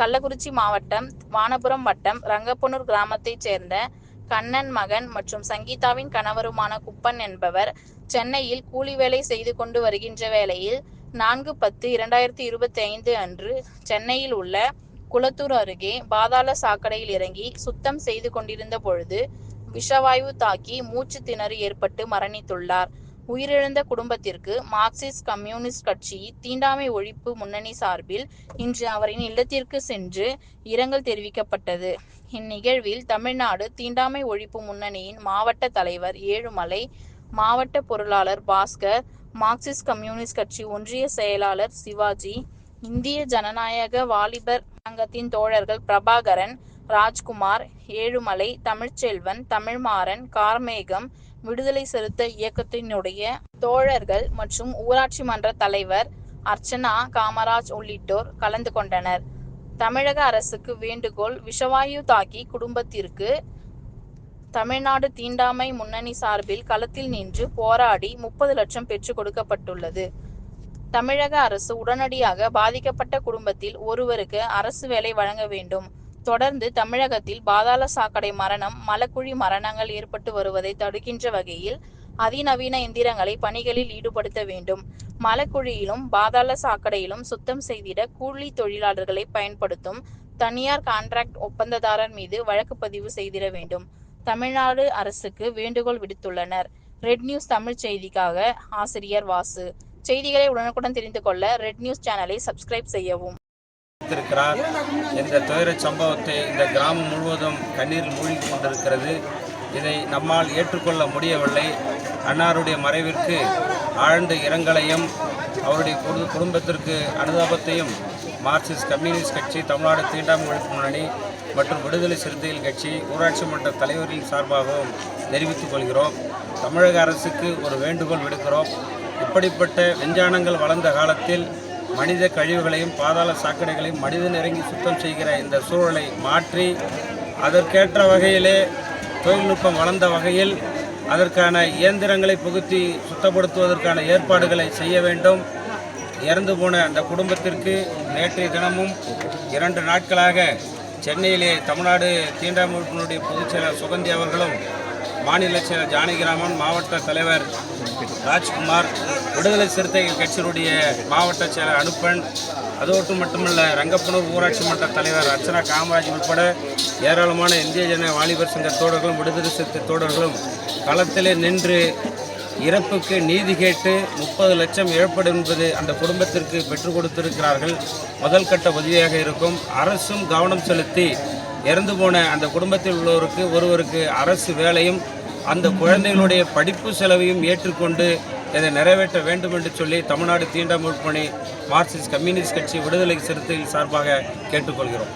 கள்ளக்குறிச்சி மாவட்டம் வானபுரம் வட்டம் ரங்கப்பனூர் கிராமத்தைச் சேர்ந்த கண்ணன் மகன் மற்றும் சங்கீதாவின் கணவருமான குப்பன் என்பவர் சென்னையில் கூலி வேலை செய்து கொண்டு வருகின்ற வேளையில் நான்கு பத்து இரண்டாயிரத்தி இருபத்தி ஐந்து அன்று சென்னையில் உள்ள குளத்தூர் அருகே பாதாள சாக்கடையில் இறங்கி சுத்தம் செய்து கொண்டிருந்த பொழுது விஷவாயு தாக்கி மூச்சு திணறு ஏற்பட்டு மரணித்துள்ளார். உயிரிழந்த குடும்பத்திற்கு மார்க்சிஸ்ட் கம்யூனிஸ்ட் கட்சி தீண்டாமை ஒழிப்பு முன்னணி சார்பில் இன்று அவரின் இல்லத்திற்கு சென்று இரங்கல் தெரிவிக்கப்பட்டது. இந்நிகழ்வில் தமிழ்நாடு தீண்டாமை ஒழிப்பு முன்னணியின் மாவட்ட தலைவர் ஏழுமலை மாவட்ட பொருளாளர் பாஸ்கர் மார்க்சிஸ்ட் கம்யூனிஸ்ட் கட்சி ஒன்றிய செயலாளர் சிவாஜி இந்திய ஜனநாயக வாலிபர் சங்கத்தின் தோழர்கள் பிரபாகரன் ராஜ்குமார் ஏழுமலை தமிழ்ச்செல்வன் தமிழ்மாறன் கார்மேகம் விடுதலை சிறுத்தை இயக்கத்தினுடைய தோழர்கள் மற்றும் ஊராட்சி மன்ற தலைவர் அர்ச்சனா காமராஜ் உள்ளிட்டோர் கலந்து கொண்டனர். தமிழக அரசுக்கு வேண்டுகோள் விஷவாயு தாக்கி குடும்பத்திற்கு தமிழ்நாடு தீண்டாமை முன்னணி சார்பில் களத்தில் நின்று போராடி முப்பது லட்சம் பெற்றுக் கொடுக்கப்பட்டுள்ளது. தமிழக அரசு உடனடியாக பாதிக்கப்பட்ட குடும்பத்தில் ஒருவருக்கு அரசு வேலை வழங்க வேண்டும். தொடர்ந்து தமிழகத்தில் பாதாள சாக்கடை மரணம் மலக்குழி மரணங்கள் ஏற்பட்டு வருவதை தடுக்கின்ற வகையில் அதிநவீன எந்திரங்களை பணிகளில் ஈடுபடுத்த வேண்டும். மலக்குழியிலும் பாதாள சாக்கடையிலும் சுத்தம் செய்திட கூலி தொழிலாளர்களை பயன்படுத்தும் தனியார் கான்ட்ராக்ட் ஒப்பந்ததாரர் மீது வழக்கு பதிவு செய்திட வேண்டும். தமிழ்நாடு அரசுக்கு வேண்டுகோள் விடுத்துள்ளனர். ரெட் நியூஸ் தமிழ் செய்திக்காக ஆசிரியர் வாசு. செய்திகளை உடனுக்குடன் தெரிந்து கொள்ள ரெட் நியூஸ் சேனலை சப்ஸ்கிரைப் செய்யவும். வைத்திருக்கிறார். இந்த துயரச் சம்பவத்தை இந்த கிராமம் முழுவதும் கண்ணீரில் மூழ்கி கொண்டிருக்கிறது. இதை நம்மால் ஏற்றுக்கொள்ள முடியவில்லை. அன்னாருடைய மறைவிற்கு ஆழ்ந்த இரங்கலையும் அவருடைய குடும்பத்திற்கு அனுதாபத்தையும் மார்க்சிஸ்ட் கம்யூனிஸ்ட் கட்சி தமிழ்நாடு தீண்டாமை ஒழிப்பு முன்னணி மற்றும் விடுதலை சிறுத்தைகள் கட்சி ஊராட்சி மன்ற தலைவர்களின் சார்பாகவும் தெரிவித்துக் கொள்கிறோம். தமிழக அரசுக்கு ஒரு வேண்டுகோள் விடுக்கிறோம். இப்படிப்பட்ட விஞ்ஞானங்கள் வளர்ந்த காலத்தில் மனித கழிவுகளையும் பாதாள சாக்கடைகளையும் மனிதன் இறங்கி சுத்தம் செய்கிற இந்த சூழலை மாற்றி அதற்கேற்ற வகையிலே தொழில்நுட்பம் வளர்ந்த வகையில் அதற்கான இயந்திரங்களை புகுத்தி சுத்தப்படுத்துவதற்கான ஏற்பாடுகளை செய்ய வேண்டும். இறந்து போன அந்த குடும்பத்திற்கு நேற்றைய தினமும் இரண்டு நாட்களாக சென்னையிலே தமிழ்நாடு தீண்டாமைப்பினுடைய பொதுச் செயலர் சுகந்தி அவர்களும் மாநில செயலர் ஜானகிராமன் மாவட்ட தலைவர் ராஜ்குமார் விடுதலை சிறுத்தைகள் கட்சியினுடைய மாவட்ட செயலர் அனுப்பன். அதோடு மட்டுமல்ல ரங்கப்பனூர் ஊராட்சி மன்ற தலைவர் அர்ச்சனா காமராஜ் உட்பட ஏராளமான இந்திய ஜன வாலிபர் சங்க தோழர்களும் விடுதலை சிறுத்தை தோழர்களும் களத்திலே நின்று இறப்புக்கு நீதி கேட்டு முப்பது லட்சம் இழப்பீடு என்பது அந்த குடும்பத்திற்கு பெற்றுக் கொடுத்திருக்கிறார்கள். முதல் கட்ட உதவியாக இருக்கும். அரசும் கவனம் செலுத்தி இறந்து போன அந்த குடும்பத்தில் உள்ளவருக்கு ஒருவருக்கு அரசு வேலையும் அந்த குழந்தைகளுடைய படிப்பு செலவையும் ஏற்றுக்கொண்டு இதை நிறைவேற்ற வேண்டும் என்று சொல்லி தமிழ்நாடு தீண்டாமல் பணி மார்க்சிஸ்ட் கம்யூனிஸ்ட் கட்சி விடுதலை சிறுத்தைகள் சார்பாக கேட்டுக்கொள்கிறோம்.